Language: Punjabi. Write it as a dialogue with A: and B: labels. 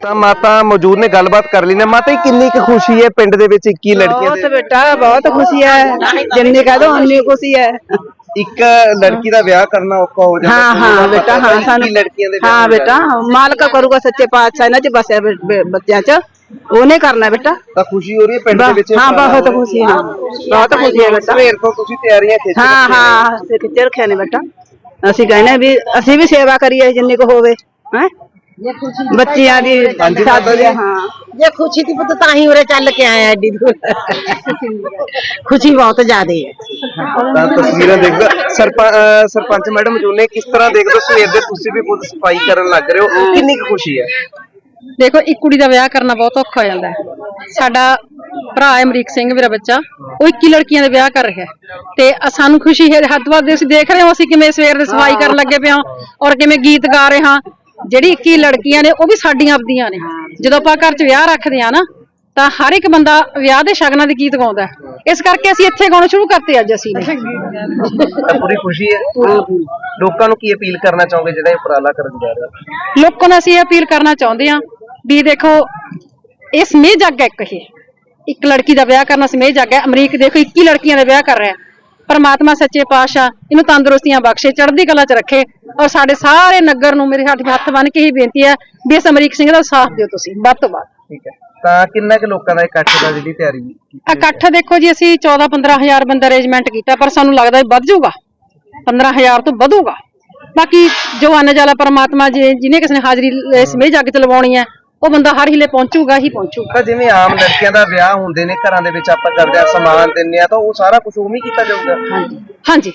A: ਤਾਂ ਮਾਤਾ ਮੌਜੂਦ ਨੇ ਗੱਲਬਾਤ ਕਰ ਲਈ ਨੇ। ਮਾਤਾ ਜੀ ਕਿੰਨੀ ਕੁ ਖੁਸ਼ੀ ਹੈ ਪਿੰਡ ਦੇ ਵਿੱਚ 21 ਲੜਕੀਆਂ
B: ਬਹੁਤ
A: ਦੇ
B: ਬੇਟਾ ਬਹੁਤ ਖੁਸ਼ੀ ਹੈ। ਜਿੰਨੀ ਕਹਦੋ ਉਨੀ ਖੁਸ਼ੀ ਹੈ।
A: ਇੱਕ ਲੜਕੀ ਦਾ ਵਿਆਹ ਕਰਨਾ ਔਖਾ ਹੋ ਜਾਂਦਾ।
B: ਹਾਂ ਹਾਂ ਬੇਟਾ ਹਾਂ
A: 21
B: ਸਾਨੂੰ
A: ਲੜਕੀਆਂ ਦੇ
B: ਹਾਂ ਬੇਟਾ ਮਾਲਕ ਕਰੂਗਾ ਸੱਚੇ ਪਾਤਸ਼ਾਹ ਇਹਨਾਂ ਚ ਬਸਿਆ ਬੱਚਿਆਂ ਚ। ਉਹਨੇ ਕਰਨਾ ਬੇਟਾ।
A: ਤਾਂ ਖੁਸ਼ੀ ਹੋ ਰਹੀ ਹੈ ਪਿੰਡ ਦੇ ਵਿੱਚ?
B: ਹਾਂ ਬਹੁਤ ਖੁਸ਼ੀ ਹਾਂ। ਬਹੁਤ ਖੁਸ਼ੀ ਹੈ ਬੇਟਾ।
A: ਸਵੇਰ ਤੋਂ ਤੁਸੀਂ ਤਿਆਰੀਆਂ ਖਿੱਚ
B: ਹਾਂ। ਹਾਂ ਕਿੱਥੇ ਰੱਖਿਆ ਨੇ ਬੇਟਾ। ਅਸੀਂ ਕਹਿੰਦੇ ਵੀ ਅਸੀਂ ਵੀ ਸੇਵਾ ਕਰੀਏ ਜਿੰਨੀ ਕੁ ਹੋਵੇ ਹੈ? ਬੱਚਿਆਂ ਦੀ
A: ਹਾਂਜੀ ਮਾਤਾ
B: ਸ਼ਾਦੀ
A: ਜੀ।
B: ਹੈ, ਹਾਂ।
C: ਜੇ ਖੁਸ਼ੀ ਦੀ ਪੁੱਤ ਤਾਂ ਹੀ ਉਰੇ ਚੱਲ ਕੇ ਆਇਆ ਐਡੀ ਦੂਰ। ਖੁਸ਼ੀ ਬਹੁਤ ਜ਼ਿਆਦੇ ਹੈ।
A: ਤਾਂ ਤਸਵੀਰਾਂ ਦੇਖਦਾ। ਸਰਪੰਚ ਸਰਪੰਚ ਮੈਡਮ ਜੋ ਨੇ ਕਿਸ ਤਰ੍ਹਾਂ ਦੇਖਦੇ ਹੋ? ਸਵੇਰ ਦੇ ਤੁਸੀਂ ਵੀ ਖੁਦ ਸਫ਼ਾਈ ਕਰਨ ਲੱਗ ਰਹੇ ਹੋ। ਕਿੰਨੀ ਕੁ ਖੁਸ਼ੀ ਹੈ?
D: ਦੇਖੋ ਇੱਕ ਕੁੜੀ ਦਾ ਵਿਆਹ ਕਰਨਾ ਬਹੁਤ ਔਖਾ ਹੋ ਜਾਂਦਾ ਹੈ। ਸਾਡਾ ਭਰਾ ਹੈ ਅਮਰੀਕ ਸਿੰਘ ਮੇਰਾ ਬੱਚਾ। ਉਹ 21 ਲੜਕੀਆਂ ਦੇ ਵਿਆਹ ਕਰ ਰਿਹਾ ਹੈ। ਤੇ ਅ- ਸਾਨੂੰ ਖੁਸ਼ੀ ਹੈ। ਹੱਦ ਵੱਧ ਅਸੀਂ ਦੇਖ ਰਹੇ ਹਾਂ ਅਸੀਂ ਕਿਵੇਂ ਸਵੇਰ ਦੇ ਸਫ਼ਾਈ ਕਰਨ ਲੱਗੇ ਪਏ ਹਾਂ ਔਰ ਕਿਵੇਂ ਗੀਤ ਗਾ ਰਹੇ ਹਾਂ। ਜਿਹੜੀ 21 ਲੜਕੀਆਂ ਨੇ ਉਹ ਵੀ ਸਾਡੀਆਂ ਆਪਦੀਆਂ ਨੇ। ਜਦੋਂ ਆਪਾਂ ਘਰ 'ਚ ਵਿਆਹ ਰੱਖਦੇ ਆ ਨਾ ਤਾਂ ਹਰ ਇੱਕ ਬੰਦਾ ਵਿਆਹ ਦੇ ਸ਼ਗਨਾਂ ਦੇ ਗੀਤ ਗਾਉਂਦਾ ਹੈ। ਇਸ ਕਰਕੇ ਅਸੀਂ ਇੱਥੇ ਗਾਉਣਾ ਸ਼ੁਰੂ ਕਰਤੇ ਅੱਜ ਅਸੀਂ
A: ਪੂਰੀ ਖੁਸ਼ੀ ਹੈ। ਲੋਕਾਂ ਨੂੰ ਕੀ ਅਪੀਲ ਕਰਨਾ ਚਾਹੋਗੇ ਜਿਹੜਾ ਇਹ ਉਪਰਾਲਾ ਕਰਨ ਜਾ ਰਹੇ? ਹੋ
D: ਲੋਕਾਂ ਨੂੰ ਅਸੀਂ ਇਹ ਅਪੀਲ ਕਰਨਾ ਚਾਹੁੰਦੇ ਹਾਂ ਵੀ ਦੇਖੋ ਇਹ ਸਮੇਹ ਜੱਗ ਹੈ ਇੱਕ ਇਹ। ਇੱਕ ਲੜਕੀ ਦਾ ਵਿਆਹ ਕਰਨਾ ਸਮੇਹ ਜੱਗ ਹੈ। ਅਮਰੀਕ ਦੇਖੋ 21 ਲੜਕੀਆਂ ਦਾ ਵਿਆਹ ਕਰ ਰਿਹਾ ਹੈ। ਪਰਮਾਤਮਾ ਸੱਚੇ ਪਾਤਸ਼ਾਹ ਇਹਨੂੰ ਤੰਦਰੁਸਤੀਆਂ ਬਖਸ਼ੇ ਚੜ੍ਹਦੀ ਕਲਾ 'ਚ ਰੱਖੇ ਔਰ ਸਾਡੇ ਸਾਰੇ ਨਗਰ ਨੂੰ ਮੇਰੇ ਹੱਥ ਹੱਥ ਬੰਨ ਕੇ ਹੀ ਬੇਨਤੀ ਹੈ ਵੀ ਇਸ ਅਮਰੀਕ ਸਿੰਘ ਦਾ ਸਾਥ ਦਿਓ ਤੁਸੀਂ ਵੱਧ ਤੋਂ ਵੱਧ।
A: ਠੀਕ ਹੈ। ਤਾਂ ਕਿੰਨਾ ਕੁ ਲੋਕਾਂ ਦਾ ਇਕੱਠ ਦਾ ਜਿਹੜੀ ਤਿਆਰੀ
D: ਇਕੱਠ ਦੇਖੋ ਜੀ ਅਸੀਂ 14 15000 ਬੰਦਾ ਅਰੇਂਜਮੈਂਟ ਕੀਤਾ ਪਰ ਸਾਨੂੰ ਲੱਗਦਾ ਵੱਧ ਜਾਊਗਾ। 15000 ਤੋਂ ਵਧੂਗਾ। ਬਾਕੀ ਜੋ ਅੰਨ ਜਾਲਾ ਪਰਮਾਤਮਾ ਜੀ ਜਿਹਨੇ ਕਿਸੇ ਨੇ ਹਾਜ਼ਰੀ ਇਸ ਮੇਜ ਜੱਗ ਤੇ ਲਵਾਉਣੀ ਹੈ ਉਹ ਬੰਦਾ ਹਰ ਹਿਲੇ ਪਹੁੰਚੂਗਾ ਹੀ ਪਹੁੰਚੂਗਾ।
A: ਤਾਂ ਜਿਵੇਂ ਆਮ ਲੜਕੀਆਂ ਦਾ ਵਿਆਹ ਹੁੰਦੇ ਨੇ ਘਰਾਂ ਦੇ ਵਿੱਚ ਆਪਾਂ ਕਰਦੇ ਆ ਸਮਾਨ ਦਿੰਨੇ ਆ ਤਾਂ ਉਹ ਸਾਰਾ ਕੁਝ ਉਵੇਂ ਹੀ ਕੀਤਾ ਜਾਊਗਾ।
D: ਹਾਂਜੀ।